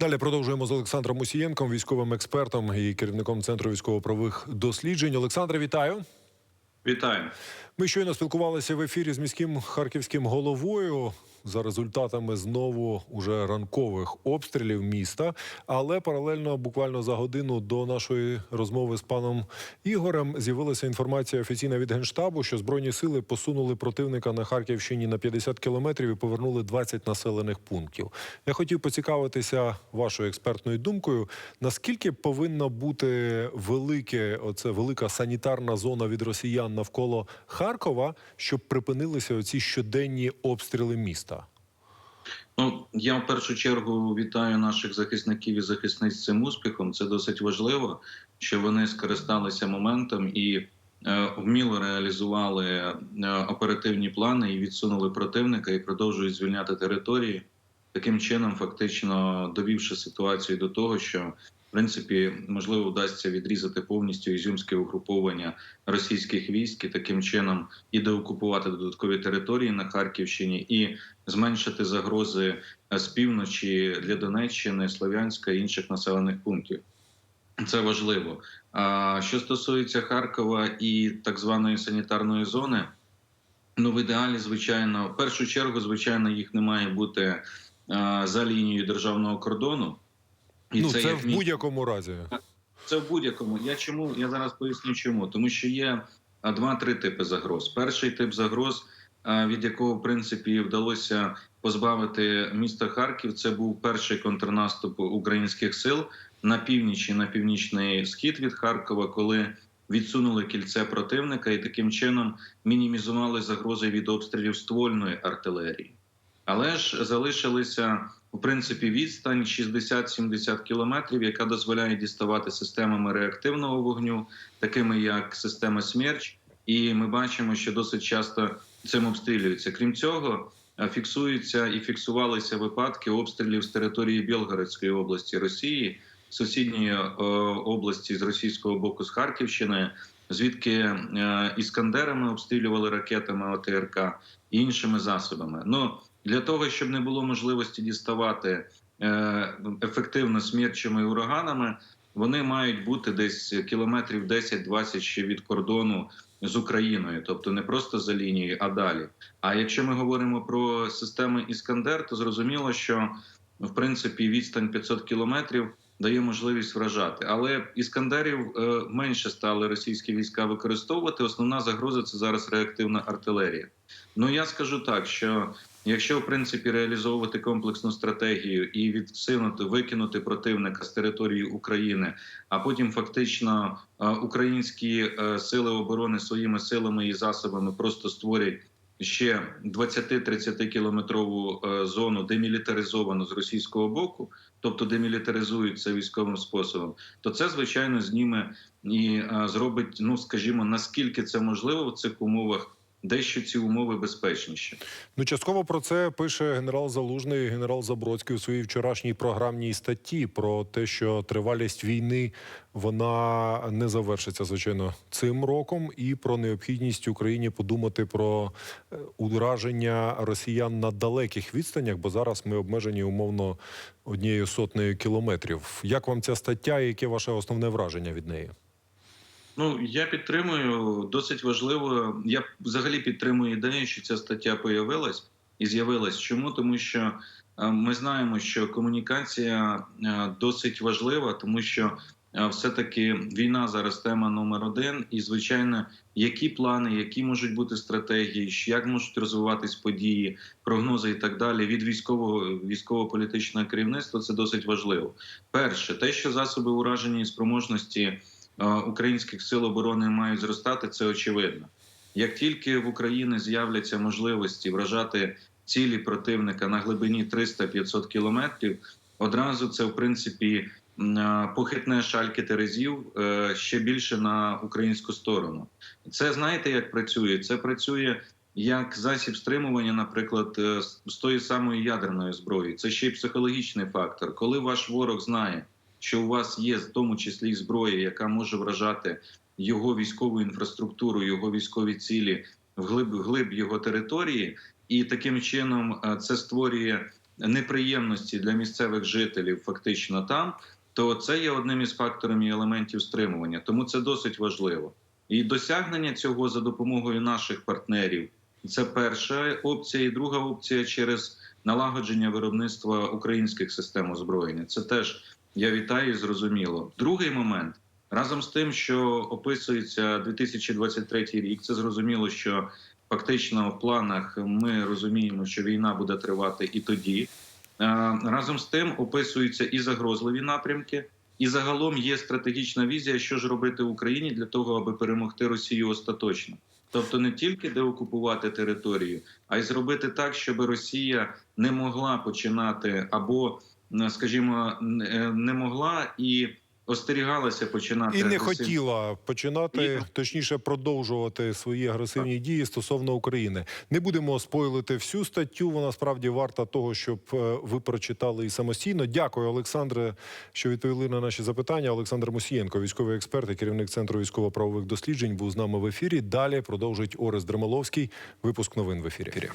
Далі продовжуємо з Олександром Мусієнком, військовим експертом і керівником центру військово-правових досліджень. Олександре, вітаю. Вітаю. Ми щойно спілкувалися в ефірі з міським харківським головою за результатами знову уже ранкових обстрілів міста. Але паралельно, буквально за годину до нашої розмови з паном Ігорем, з'явилася інформація офіційна від генштабу, що збройні сили посунули противника на Харківщині на 50 кілометрів і повернули 20 населених пунктів. Я хотів поцікавитися вашою експертною думкою. Наскільки повинна бути велике, оце велика санітарна зона від росіян навколо Харкова, щоб припинилися оці щоденні обстріли міста? Ну я в першу чергу вітаю наших захисників і захисниць цим успіхом. Це досить важливо, що вони скористалися моментом і е, вміло реалізували е, оперативні плани і відсунули противника і продовжують звільняти території. Таким чином, фактично довівши ситуацію до того, що принципі можливо вдасться відрізати повністю ізюмське угруповання російських військ і таким чином і деокупувати додаткові території на Харківщині, і зменшити загрози е, з півночі для Донеччини, Слов'янська і інших населених пунктів. Це важливо. А що стосується Харкова і так званої санітарної зони, ну в ідеалі, звичайно, в першу чергу, звичайно, їх не має бути а, за лінією державного кордону. Ну це, як в мінімум. будь-якому разі. Це в будь-якому. Я чому я зараз поясню, чому тому, що є два-три типи загроз. Перший тип загроз, від якого в принципі вдалося позбавити міста Харків. Це був перший контрнаступ українських сил на північ і на північний схід від Харкова, коли відсунули кільце противника і таким чином мінімізували загрози від обстрілів ствольної артилерії. Але ж залишилися в принципі відстань 60-70 кілометрів, яка дозволяє діставати системами реактивного вогню, такими як система «Смерч». І ми бачимо, що досить часто цим обстрілюються. Крім цього, фіксуються і фіксувалися випадки обстрілів з території Білгородської області Росії, сусідньої е, області з російського боку з Харківщини, звідки е, іскандерами обстрілювали ракетами ОТРК і іншими засобами. Ну для того, щоб не було можливості діставати е, ефективно смерчами ураганами, вони мають бути десь кілометрів 10-20 ще від кордону з Україною, тобто не просто за лінією, а далі. А якщо ми говоримо про системи Іскандер, то зрозуміло, що в принципі відстань 500 кілометрів дає можливість вражати. Але іскандерів е, менше стали російські війська використовувати. Основна загроза це зараз реактивна артилерія. Ну я скажу так, що якщо в принципі реалізовувати комплексну стратегію і відсинути, викинути противника з території України, а потім фактично е, українські е, сили оборони своїми силами і засобами просто створять. Ще 20-30 кілометрову е, зону демілітаризовану з російського боку, тобто демілітаризують це військовим способом, то це звичайно зніме і зробить, ну скажімо, наскільки це можливо в цих умовах, дещо ці умови безпечніші. Ну, частково про це пише генерал Залужний, генерал Забродський у своїй вчорашній програмній статті про те, що тривалість війни вона не завершиться звичайно цим роком, і про необхідність Україні подумати про е, ураження росіян на далеких відстанях, бо зараз ми обмежені умовно однією сотнею кілометрів. Як вам ця стаття? і Яке ваше основне враження від неї? Ну я підтримую досить важливо. Я взагалі підтримую ідею, що ця стаття появилась і з'явилась. Чому тому, що е, ми знаємо, що комунікація е, досить важлива, тому що е, все-таки війна зараз тема номер один, і звичайно, які плани, які можуть бути стратегії, як можуть розвиватись події, прогнози і так далі від військового військово-політичного керівництва. Це досить важливо. Перше, те, що засоби ураження і спроможності українських сил оборони мають зростати, це очевидно. Як тільки в Україні з'являться можливості вражати цілі противника на глибині 300-500 кілометрів, одразу це в принципі похитне шальки терезів е, ще більше на українську сторону. Це знаєте, як працює? Це працює як засіб стримування, наприклад, е, з тої самої ядерної зброї. Це ще й психологічний фактор. Коли ваш ворог знає, що у вас є в тому числі зброя, яка може вражати його військову інфраструктуру, його військові цілі вглиб, вглиб його території, і таким чином е, це створює неприємності для місцевих жителів фактично там, то це є одним із факторів і елементів стримування. Тому це досить важливо. І досягнення цього за допомогою наших партнерів це перша опція, і друга опція через налагодження виробництва українських систем озброєння. Це теж я вітаю зрозуміло. Другий момент разом з тим, що описується 2023 рік, це зрозуміло, що фактично в планах ми розуміємо, що війна буде тривати і тоді. Е, Разом з тим описуються і загрозливі напрямки, і загалом є стратегічна візія, що ж робити Україні для того, аби перемогти Росію остаточно. Тобто не тільки деокупувати територію, а й зробити так, щоб Росія не могла починати або, скажімо, е, не могла і остерігалася починати І не хотіла починати, І- точніше, продовжувати свої агресивні дії стосовно України. Не будемо спойлити всю статтю. Вона справді варта того, щоб е, ви прочитали і самостійно. Дякую, Олександре, що відповіли на наші запитання. Олександр Мусієнко, військовий експерт і керівник центру військово-правових досліджень, був з нами в ефірі. Далі продовжить Орес Дремоловський. Випуск новин в ефірі.